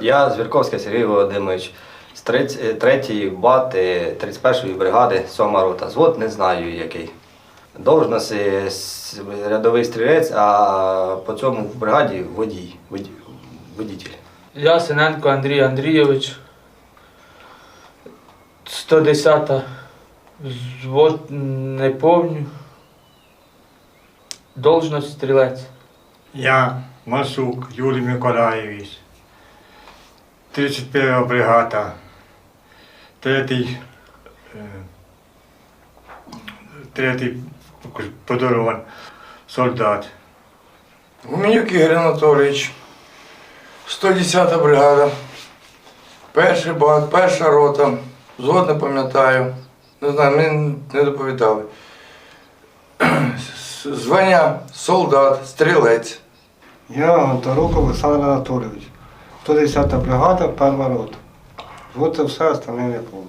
Я Звірковський Сергій Володимирович з 3-ї БАТ е, 31-ї бригади, 7 рота. Звод не знаю який. Должность е, рядовий стрілець, а по цьому в бригаді водій, водій водитель. Я Синенко Андрій Андрійович. 110 звод не помню. Должность стрілець. Я Масук Юрій Миколаєвич, 31 бригада, третій, е, третій подарован солдат. Гуменюк Ігор Анатолійович, 110 бригада, перший бат, перша рота, згод не пам'ятаю, не знаю, мені не доповідали. Звання солдат, стрілець. Я Гонтарук Олександр Анатолійович. 110 бригада, перша рота. Вот це все, остальне не помню.